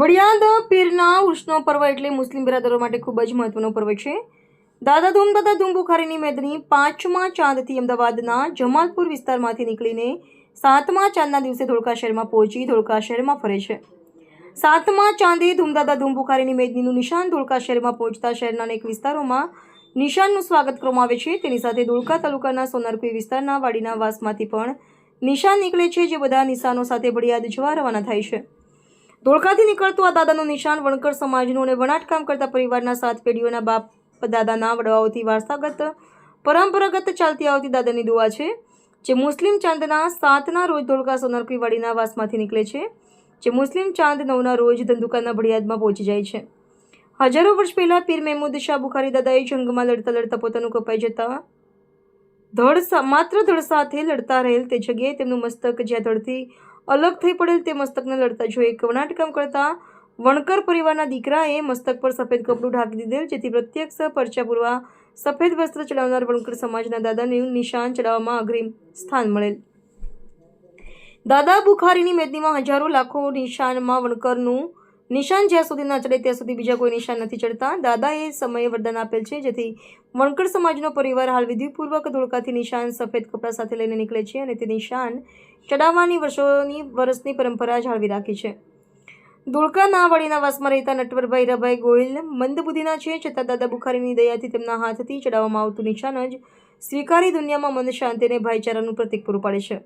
બળિયાદ પીરના ઉષ્ણ પર્વ એટલે મુસ્લિમ બિરાદરો માટે ખૂબ જ મહત્વનો પર્વ છે. દાદા ધૂમ દાદા ધૂમ બુખારીની મેદની પાંચમા ચાંદથી અમદાવાદના જમાલપુર વિસ્તારમાંથી નીકળીને સાતમા ચાંદના દિવસે ધોળકા શહેરમાં પહોંચી ધોળકા શહેરમાં ફરે છે. સાતમા ચાંદે ધૂમદાદા ધૂમ બુખારીની મેદનીનું નિશાન ધોળકા શહેરમાં પહોંચતા શહેરના અનેક વિસ્તારોમાં નિશાનનું સ્વાગત કરવામાં આવે છે. તેની સાથે ધોળકા તાલુકાના સોનારકુઈ વિસ્તારના વાડીના વાસમાંથી પણ નિશાન નીકળે છે, જે બધા નિશાનો સાથે બળિયાદ જવા રવાના થાય છે. ધોળકાથી નીકળતું આ દાદાનું નિશાન વણકર સમાજનું અને વણાટકામ કરતા પરિવારના સાત પેઢીઓના બાપ દાદાના વડવાઓથી વારસાગત, પરંપરાગત ચાલતી આવતી દાદાની દુઆ છે, જે મુસ્લિમ ચાંદના સાતના રોજ ધોળકા સોનરકુઈ વાડીના વાસમાંથી નીકળે છે, જે મુસ્લિમ ચાંદ નવના રોજ ધંધુકાના ભડિયાદમાં પહોંચી જાય છે. હજારો વર્ષ પહેલા પીર મહેમૂદ શાહ બુખારી દાદાએ જંગમાં લડતા લડતા પોતાનું કપાઈ જતા ધડ માત્ર ધડ સાથે લડતા રહેલ તે જગ્યાએ તેમનું મસ્તક જ્યાં ધડથી અલગ થઈ પડેલ તે મસ્તકને લડતા જોઈ કર્ણાટકમ કરતા વણકર પરિવારના દીકરાએ મસ્તક પર સફેદ કપડું ઢાંકી દીધેલ, જેથી પ્રત્યક્ષ પરચા સફેદ વસ્ત્ર ચડાવનાર વણકર સમાજના દાદાને નિશાન ચડાવવામાં અગ્રીમ સ્થાન મળેલ. દાદા બુખારીની મેદનીમાં હજારો લાખો નિશાનમાં વણકરનું નિશાન જ્યાં સુધી ન ચડે ત્યાં સુધી બીજા કોઈ નિશાન નથી ચડતા. દાદાએ સમયે વરદાન આપેલ છે, જેથી વણકર સમાજનો પરિવાર હાલ વિધિપૂર્વક ધોળકાથી નિશાન સફેદ કપડાં સાથે લઈને નીકળે છે અને તે નિશાન ચડાવવાની વર્ષોની, વર્ષની પરંપરા જાળવી રાખી છે. ધોળકાના વાડીના વાસમાં રહેતા નટવરભાઈ રભાઈ ગોહિલ મંદબુદ્ધિના છે, છતાં દાદા બુખારીની દયાથી તેમના હાથથી ચડાવવામાં આવતું નિશાન જ સ્વીકારી દુનિયામાં મન શાંતિ અને ભાઈચારાનું પ્રતીક પૂરું પાડે છે.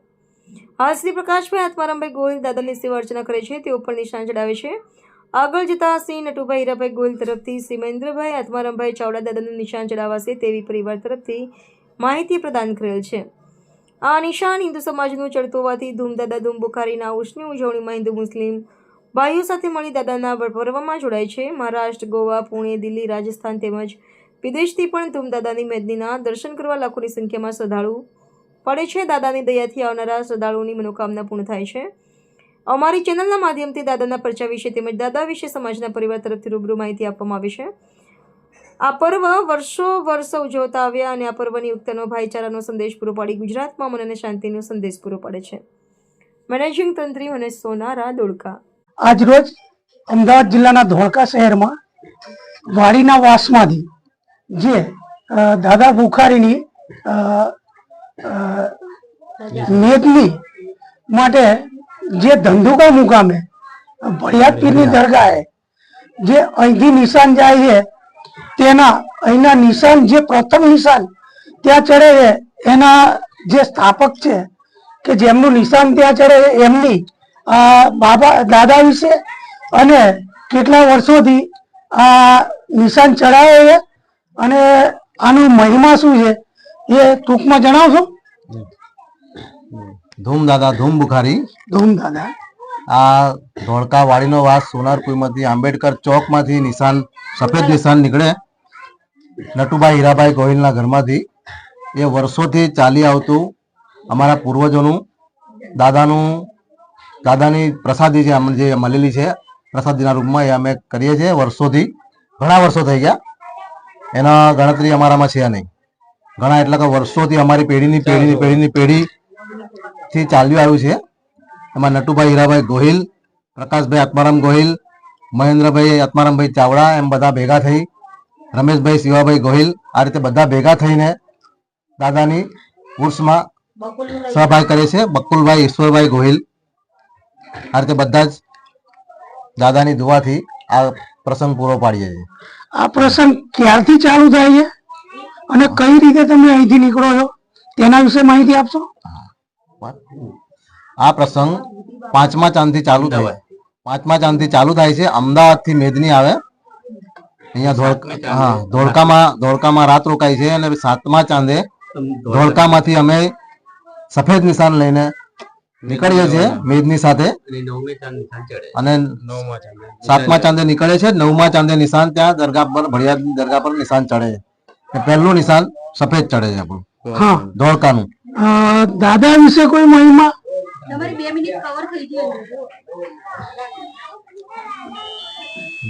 હાલ શ્રી પ્રકાશભાઈ આત્મારામભાઈ ગોહિલ દાદાની સેવા અર્ચના કરે છે, તેઓ પણ નિશાન ચડાવે છે. આગળ જતા શ્રી નટુભાઈ હીરાભાઈ ગોહિલ તરફથી શ્રી મહેન્દ્રભાઈ આત્મારામભાઈ ચાવડા દાદાનું નિશાન ચડાવાશે તેવી પરિવાર તરફથી માહિતી પ્રદાન કરેલ છે. આ નિશાન હિન્દુ સમાજનું ચડતું હોવાથી ધૂમ દાદા ધૂમ બુખારીના ઉષ્ણી ઉજવણીમાં હિન્દુ મુસ્લિમ ભાઈઓ સાથે મળી દાદાના પર્વમાં જોડાય છે. મહારાષ્ટ્ર, ગોવા, પુણે, દિલ્હી, રાજસ્થાન તેમજ વિદેશથી પણ ધૂમદાદાની મેદનીના દર્શન કરવા લાખોની સંખ્યામાં શ્રદ્ધાળુ પડે છે. દાદાની દયાથી આવનારા શ્રદ્ધાળુઓની મનોકામના પૂર્ણ થાય છે. અમારી ચેનલના માધ્યમથી દાદાના પરચા વિશે તેમજ દાદા વિશે સમાજના પરિવાર તરફથી રૂબરૂ માહિતી આપવામાં આવી છે. આ પર્વ વર્ષો વર્ષો ઉજવતા આવ્યા અને આ પર્વની યુક્તનો ભાઈચારાનો સંદેશ પૂરો પાડી ગુજરાતમાં મન અને શાંતિનો સંદેશ પૂરો પાડે છે. મેનેજિંગ તંત્રી અને સોનારા દોડકા. આજરોજ અમદાવાદ જિલ્લાના ધોળકા શહેરમાં વાડીના વાસમાંથી જે દાદા બુખારીની મેદની માટે જે ધંધુકા મુકામે ભડિયાદ પીરની દરગાહે જે અહીંથી નિશાન જાય છે તેના અહીંના નિશાન જે પ્રથમ નિશાન ત્યાં ચડે છે એના જે સ્થાપક છે કે જેમનું નિશાન ત્યાં ચડે છે એમની આ બાબા દાદા વિશે અને કેટલા વર્ષોથી આ નિશાન ચડાવે છે અને આનું મહિમા શું છે એ ટૂંકમાં જણાવશો? ધૂમ દાદા ધૂમ બુખારી ધૂમ દાદા. આ ધોળકા વાડીનો વાસ સોનારપુરમાંથી આંબેડકર ચોકમાંથી નિશાન સફેદ નિશાન નીકળે. નટુભાઈ હીરાભાઈ ગોહિલના ઘરમાંથી એ વર્ષોથી ચાલી આવતું અમારા પૂર્વજોનું દાદાનું, દાદાની પ્રસાદી છે અમને જે મળેલી છે, પ્રસાદીના રૂપમાં એ અમે કરીએ છીએ વર્ષોથી. ઘણા વર્ષો થઈ ગયા. એના ગણતરી અમારામાં છે નહીં. ઘણા એટલે કે વર્ષોથી અમારી પેઢીની પેઢીની પેઢીની પેઢીથી ચાલ્યું આવ્યું છે. એમાં નટુભાઈ હીરાભાઈ ગોહિલ, પ્રકાશભાઈ આત્મારામ ગોહિલ, મહેન્દ્રભાઈ આત્મારામભાઈ ચાવડા એમ બધા ભેગા થઈ રમેશભાઈ શિવાભાઈ ગોહિલ આ રીતે બધા ભેગા થઈને દાદાની ઉર્સમાં સહભાગ કરે છે. બકુલભાઈ ઈશ્વરભાઈ ગોહિલ આ રીતે બધા જ દાદાની દુવાથી આ પ્રસંગ પૂરો પાડીએ છીએ. આ પ્રસંગ ક્યારથી ચાલુ થાય છે અને કઈ રીતે તમે અહીંથી નીકળો છો તેના વિશે માહિતી આપશો? આ પ્રસંગ પાંચમા ચાંદથી ચાલુ થાય. પાંચમા ચાંદથી ચાલુ થાય છે. અમદાવાદથી મેદની આવે. અહીંયા ધોળકા હા ધોળકામાં ધોળકામાં રાત રોકાય છે અને સાતમા ચાંદે ધોળકામાંથી અમે સફેદ નિશાન લઈને નીકળીએ છીએ મેદની સાથે. અને સાતમા ચાંદે નીકળે છે નવમા ચાંદે નિશાન ત્યાં દરગાહ પર ભળિયાદ દરગાહ પર નિશાન ચડે છે. પહેલું નિશાન સફેદ ચડે છે આપણું ધોળકાનું. દાદા વિશે કોઈ મહિમા?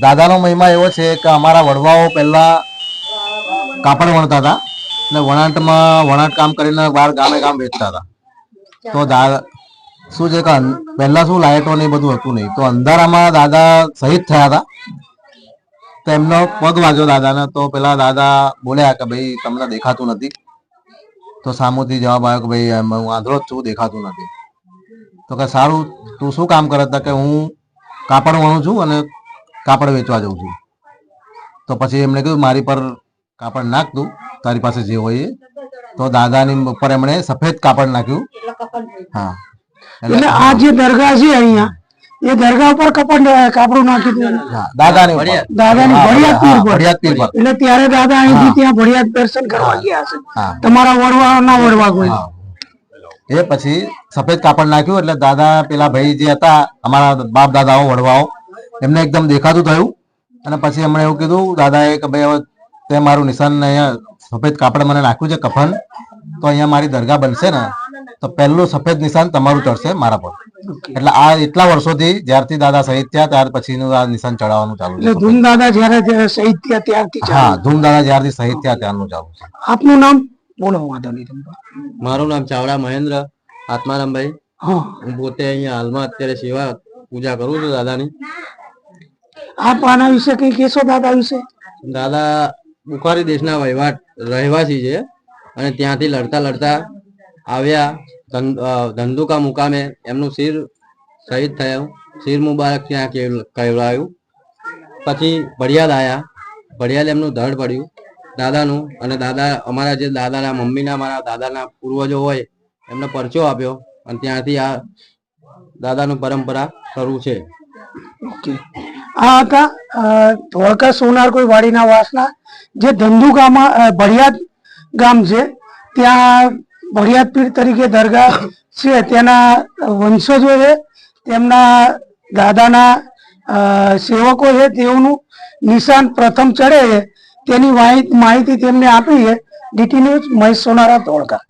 દાદાનો મહિમા એવો છે કે અમારા વડવાઓ પહેલા કાપડ વણતા હતા અને વણાટમાં વણાટ કામ કરીને બહાર ગામે ગામ વેચતા હતા. તો દા શું છે કે પહેલાં શું લાઇટો ને બધું હતું નહીં. તો અંધારામાં દાદા શહીદ થયા હતા. તો એમનો પગ વાગ્યો દાદાને. તો પેલા દાદા બોલ્યા કે ભાઈ, તમને દેખાતું નથી. તો સામુથી જવાબ આવ્યો કે ભાઈ હું આંધળો જ છું, દેખાતું નથી. તો કે સારું, તું શું કામ કરે કે હું કાપડ વણું છું અને કાપડ વેચવા જઉં છું. તો પછી એમણે કીધું મારી પર કાપડ નાખ તું તારી પાસે જે હોય એ. તો દાદાની ઉપર એમણે સફેદ કાપડ નાખ્યું. હા. એટલે આ જે દરગાહ છે અહીંયા એ દરગાહ ઉપર કપડ કાપડું નાખી દીધું હા, દાદાની દાદાની હા, ભડિયાત પર. એટલે ત્યારે દાદા અહીંથી ત્યાં ભડિયાત દર્શન કરવા ગયા છે તમારા વડવા ના વડવા કોઈ. એ પછી સફેદ કાપડ નાખ્યું એટલે દાદા પેલા ભાઈ જે હતા અમારા બાપ દાદાઓ વડવાઓ એમને એકદમ દેખાતું થયું. અને પછી એમણે એવું કીધું દાદાએ કે ભાઈ હવે તે મારું નિશાન અહીંયા સફેદ કાપડ મને નાખ્યું છે કફન તો અહીંયા મારી દરગાહ બનશે ને તો પહેલું સફેદ નિશાન તમારું ચડશે મારા પર. એટલે આ એટલા વર્ષોથી જ્યારથી દાદા શહીદ થયા ત્યાર પછીનું આ નિશાન ચડાવવાનું ચાલુ છે. ધૂમ દાદા જયારે શહીદ થયા ત્યારથી હા ધૂમ દાદા જ્યારથી શહીદ થયા ત્યારનું ચાલુ છે. આપનું નામ? બોલો વાંધો નહીં મારું નામ ચાવડા મહેન્દ્ર આત્મારામભાઈ. હા. હું પોતે અહીંયા હાલમાં અત્યારે સેવા પૂજા કરું છું દાદાની. આપ આના વિશે કઈ કેશો દાદા વિશે? દાદા બુખારી દેશના વહીવટ રહેવાસી છે અને ત્યાંથી લડતા લડતા આવ્યા. ધંધુકા મુકામે એમનું શિર શહીદ થયું. શિર મુબારક ત્યાં કહેવાયું. પછી ભડિયાદ આવ્યા ભડિયાદ એમનું ધડ પડ્યું દાદાનું અને દાદા અમારા જે દાદાના મમ્મીના મારા દાદાના પૂર્વજો હોય એમને પરચો આપ્યો અને ત્યાંથી આ દાદાનું પરંપરા શરૂ છે. ઓકે. આ હતા ધોળકા સોનાર કોઈ વાડીના વાસના, જે ધંધુકામાં ભડિયાદ ગામ છે. ત્યાં ભડિયાદ પીર તરીકે દરગાહ છે. તેના વંશજો છે. તેમના દાદાના સેવકો છે. તેઓનું નિશાન પ્રથમ ચડે છે. તેની માહિતી તેમને આપી છે. DT news Mahesh Sonara Dholka.